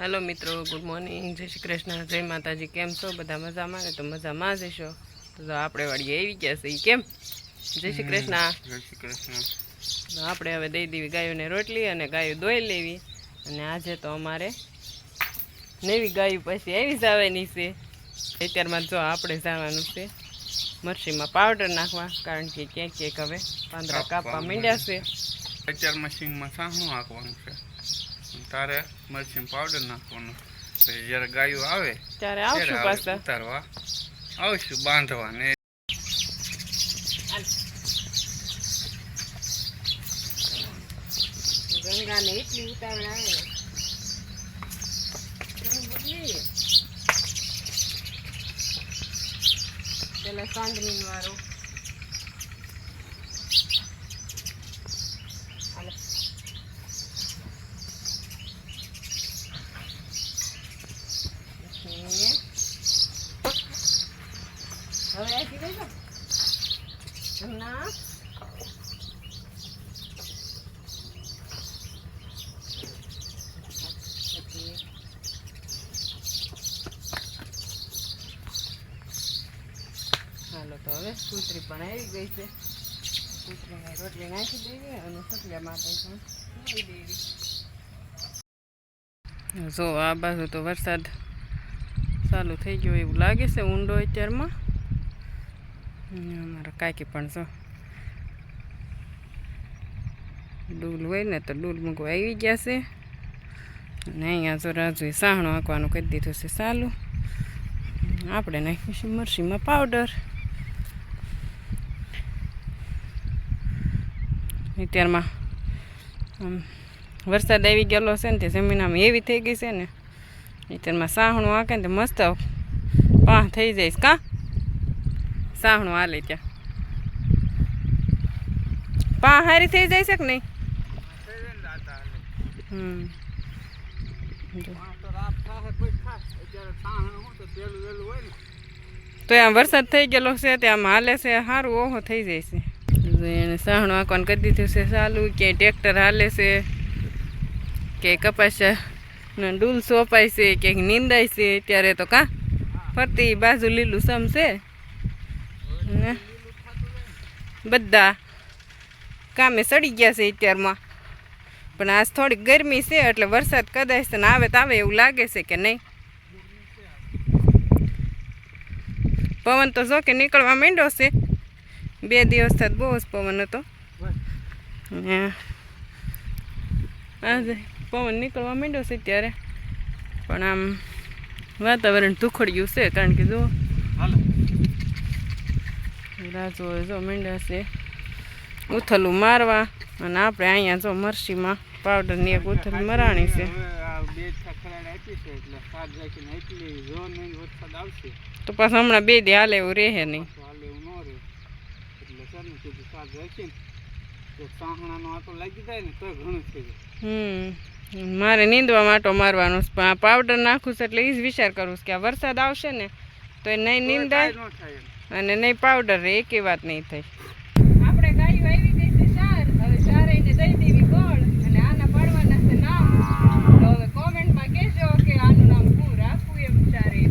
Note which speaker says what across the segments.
Speaker 1: Hello મિત્રો. Good morning જય શ્રી કૃષ્ણ. જય માતાજી. કેમ છો? બધા મજામાં? ને તો મજામાં જ હશો. તો જો આપણે વાળીએ આવી ગયા છે કેમ? જય શ્રી કૃષ્ણ.
Speaker 2: જય શ્રી કૃષ્ણ.
Speaker 1: આપણે હવે દઈ દેવી ગાયોને રોટલી અને ગાયો દોઈ લેવી. અને આજે તો અમારે નવી ગાયો પછી આવી જવાની છે. અત્યારમાં જો આપણે જવાનું છે મરસીમાં પાવડર નાખવા. કારણ કે ક્યાંક ક્યાંક હવે પાંદડા કાપવા માંડ્યા છે.
Speaker 2: અત્યારમાં સિંગમાં સાહણું નાખવાનું છે. તારે મરચી પાવડર નાખવાનું. પછી જ્યારે ગાયો આવે
Speaker 1: ત્યારે આવશું
Speaker 2: આવે
Speaker 1: પાછા.
Speaker 2: ઉતારવા. આવશું બાંધવા ને
Speaker 1: ગંગાને એટલી ઉતાવળ આવે. પેલા સાંજની વારો હાલો. પછી હવે આખી લઈ જાઓ હમણાં પછી હાલો તો હવે કૂતરી પણ આવી ગઈ છે. કૂતરીને રોટલી નાખી દેવી અને સકલા માટે જો આ બાજુ તો વરસાદ ચાલુ થઈ ગયો એવું લાગે છે ઊંડો અત્યારમાં. અમારા કાકી પણ જો ડૂલ હોય ને તો ડૂલ મૂકવા આવી ગયા છે. અને અહીંયા જો રાજુએ સાહણું આંકવાનું કરી દીધું છે ચાલુ. આપણે નાખીશું મરસીમાં પાવડર અત્યારમાં વરસાદ આવી ગયેલો છે ને તે જમીન આમ એવી થઈ ગઈ છે ને, અત્યારમાં સાહણું આંકે ને તે મસ્ત પા થઈ જઈશ કાં? સાહણું હાલે ત્યાં. પા હારી થઈ જાય છે કે નહીં? હમ. તો આમ વરસાદ થઈ ગયેલો છે, તે આમ હાલે છે સારું ઓહો, થઈ જાય છે. એને સાહણું આંકવાનું કરી દીધું છે ચાલુ, ક્યાંય ટ્રેક્ટર હાલે છે કે કપાસ ડૂલ સોંપાય છે ક્યાંક નીંદાય છે, ત્યારે તો કાં ફરતી બાજુ લીલું સમ છે. ને બધા કામે સડી ગયા છે અત્યારમાં. પણ આજ થોડીક ગરમી છે, એટલે વરસાદ કદાચ ને આવે તો આવે એવું લાગે છે કે નહીં? પવન તો જો કે નીકળવા માંડ્યો છે. બે દિવસ થત બહુ જ પવન હતો. આજે પવન નીકળવા માંડ્યો છે ત્યારે. પણ આમ વાતાવરણ ધૂખડ્યું છે કારણ કે જો રાજો જો માંડ્યા છે. ઉથલું મારવા અને આપણે અહીંયા જો મરસીમાં પાવડરની એક ઉથલ મરાણી છે. તો પાછું હમણાં બે દે હાલે એવું રહે નહીં. હમ મારે નીંદવા માટો મારવાનો છે પણ આ પાવડર નાખું છું એટલે એ જ વિચાર કરું છું કે આ વરસાદ આવશે ને તો એ નહીં નીંદાય અને નહીં પાવડર રે એકે વાત નહીં થઈ આપણે ગાયો આવી ગઈ છે ચાર હવે ચાર એને દઈ દેવી ગોળ અને આના પાડવાના છે નામ તો હવે કોમેન્ટમાં કહેજો કે આનું નામ શું રાખવું એમ ચારે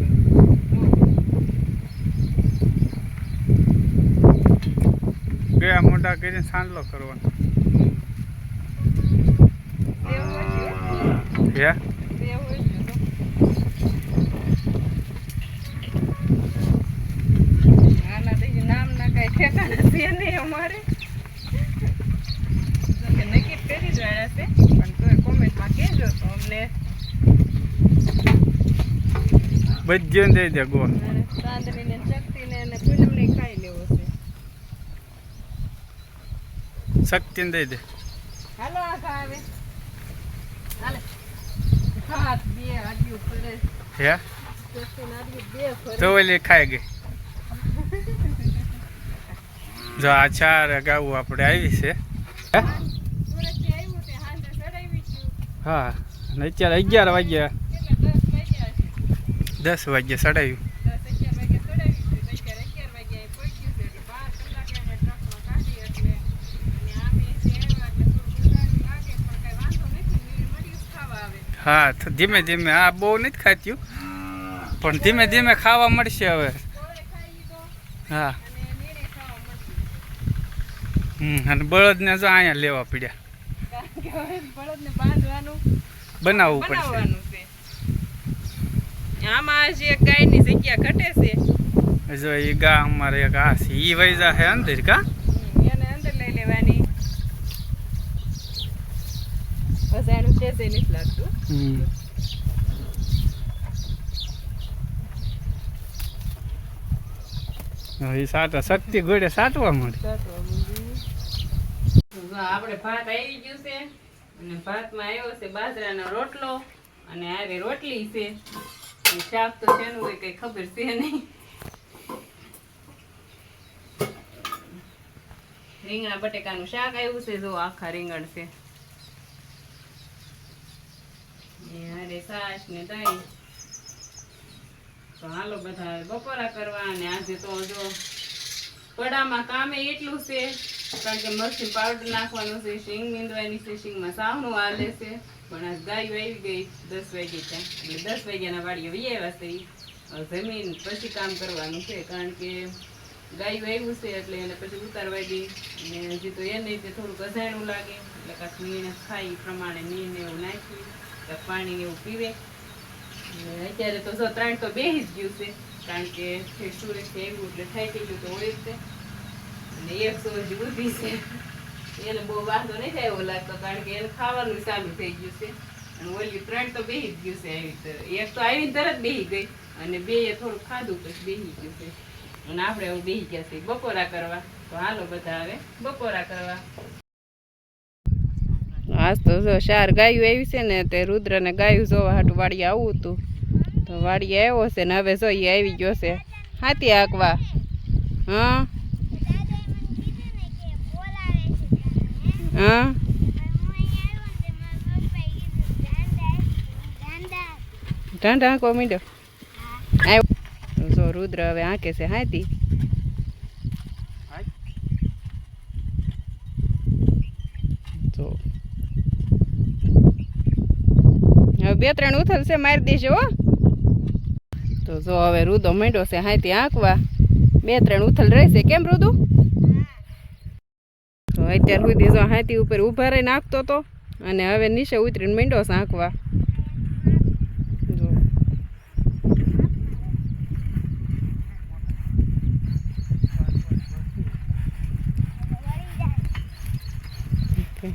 Speaker 2: ગયા મોટા કરીને સાંડલો કરવાનો હે
Speaker 1: આના તો ઈ નામના કાંઈ ઠેકાણા છે નહીં અમારે જો કે નક્કી કરી જ વાળા છે પણ તોય કોમેન્ટમાં કહેજો તો અમને.
Speaker 2: બધ્યો દઈ દે ગોળ
Speaker 1: ચાંદનીને શક્તિને અને પૂનમને ખાઈ લેવો છે
Speaker 2: શક્તિને દઈ દે.
Speaker 1: હાલો આખા આવે. હાલે. હાથ બે હાડ્યું ફરે.
Speaker 2: હે? તો ઓલી ખાઈ ગઈ. જો આ ચાર ગાવું આપણે આવી છે. હે? અને અત્યારે અગિયાર વાગ્યા.
Speaker 1: દસ વાગ્યા છે
Speaker 2: દસ વાગ્યે ચડાવ્યું
Speaker 1: દસ અગિયાર વાગે ચડાવી છે તો અત્યારે અગિયાર વાગે પહોંચ્યું છે એટલે બાર કલાકે અમે ટ્રકમાં કાઢી એટલે અને આમે જે આવ્યા એટલે થોડું લાગે પણ કઈ વાંધો નથી મળ્યું ખાવા આવે
Speaker 2: હા તો ધીમે ધીમે. આ બહુ નથી ખાત્યું પણ ધીમે ધીમે ખાવા મળશે હવે. હા. હમ અને બળદને જો અહીંયા લેવા પડ્યા.
Speaker 1: બળદને બાંધવાનું
Speaker 2: બનાવવું પડશે
Speaker 1: આમાં જે ગાયની જગ્યા ઘટે છે.
Speaker 2: જો એ ગા અમારે એક આ છે. એ વૈજા છે અંદર કા
Speaker 1: એને અંદર લઈ લેવાની અજાણું છે તે નથી લાગતું
Speaker 2: હમ હવે ઈ સાટા શક્તિ ઘોડે સાટવા મળે
Speaker 1: આપણે ભાત આવી ગયું છે અને ભાતમાં આવ્યો છે બાજરાનો રોટલો અને આવી રોટલી છે શાક તો શેનું હોય કઈ ખબર છે નહીં રીંગણા બટેકાનું શાક આવ્યું છે જો આખા રીંગણ છે એ હારે છાશ ને દહીં તો હાલો બધા બપોરા કરવા અને આજે તો જો પડામાં કામે એટલું છે, કારણ કે મરચી પાવડર નાખવાનું છે, શીંગ નીંદવાની છે, શીંગમાં સાવનું હાલે છે. પણ આજ ગાયો આવી ગઈ દસ વાગે ત્યાં એટલે દસ વાગ્યાના વહી આવ્યા છે જમીન પછી કામ કરવાનું છે, કારણ કે ગાયું આવ્યું છે એટલે એને પછી ઉતારવા દઈ અને હજી તો એને રીતે થોડુંક અજાણું લાગે. એટલે કાંક મીણ ખાઈ પ્રમાણે મીણ એવું નાખી કાંઈક પાણી એવું પીવે. અત્યારે તો જો ત્રણ તો બેહી જ ગયું છે, કારણ કે ઠેક છે એવું એટલે થઈ ગયું તો હોય જ છે. અને એક સો હજી ઊભી છે. એને બહુ વાંધો નહીં થાય એવો લાગતો, કારણ કે એને ખાવાનું ચાલુ થઈ ગયું છે. અને ઓલી ત્રણ તો બેહી જ ગયું છે આવી એક તો આવીને તરત બેહી ગઈ, અને બે એ થોડું ખાધું પછી બેહી ગયું છે. અને આપણે એવું બેહી ગયા છે બપોરા કરવા. તો હાલો બધા હવે બપોરા કરવા. આજ તો જો ચાર ગાયું આવી છે ને તે રુદ્રને ગાયું જોવા હાટું વાડી આવું હતું. તો વાડી આવ્યો છે ને હવે જો ઈ આવી ગયો છે. હાથી હાંકવા હા? હા? ઢાંઢા હાંકવા માંડ્યો? આવ્યો. જો રુદ્ર હવે હાંકે છે હાથી જો હવે બે ત્રણ ઉથલ છે, મારી દેજો, હો. તો જો હવે રૂદો માંડ્યો છે હાથી આંકવા બે ત્રણ ઉથલ રહેશે. કેમ રુદુ? તો અત્યાર સુધી જો હાથી ઉપર ઊભા રહીને આંકતો તો, અને હવે નીચે ઉતરીને માંડ્યો છે આંકવા જો.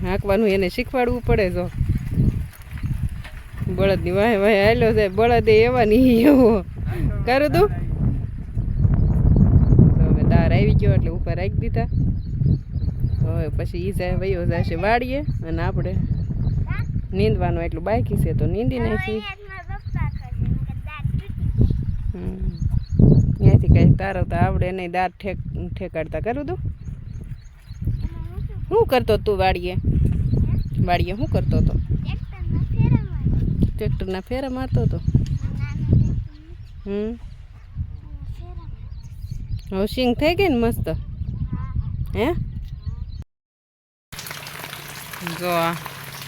Speaker 1: હાંકવાનું એને શીખવાડવું પડે જો. બળદની વાય વાય હાલ્યો છે. બળદ એવા નહીં એવો. કરું તું? તો હવે દાર આવી ગયો એટલે ઉપર રાખી દીધા. તો હવે પછી ઈ જાય વયો જશે વાડીએ અને આપણે નીંદવાનું એટલું બાકી છે તો નીંદી નાખી. હમ. ત્યાંથી કઈ તારો તો આવડે નહીં દાંત ઠેક ઠેકાડતા. કરું તું? શું કરતો તું વાડીએ? વાડીએ શું કરતો હતો ટ્રેક્ટરના ફેરા મારતો હતો? હમ. હવે સિંગ થઈ ગઈ ને મસ્ત? હે? જો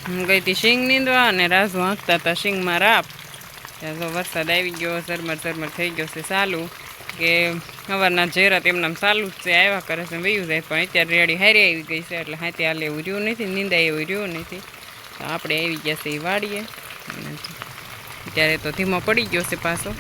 Speaker 1: હું ગઈ હતી શિંગ નીંદવા અને રાજુ હાંકતા હતા શિંગમાં રાપ ત્યાં જો વરસાદ આવી ગયો, ઝરમર ઝરમર થઈ ગયો છે ચાલુ કે સવારના ઝેરા તેમના ચાલુ જ છે, આવ્યા કરે છે વયું જાય. પણ અત્યારે રેડી હારી આવી ગઈ છે, એટલે હાથે હાલે એવું રહ્યું નથી, નિંદાય એવું રહ્યું નથી. આપણે આવી ગયા છે એ અને અત્યારે તો ધીમો પડી ગયો છે પાછો.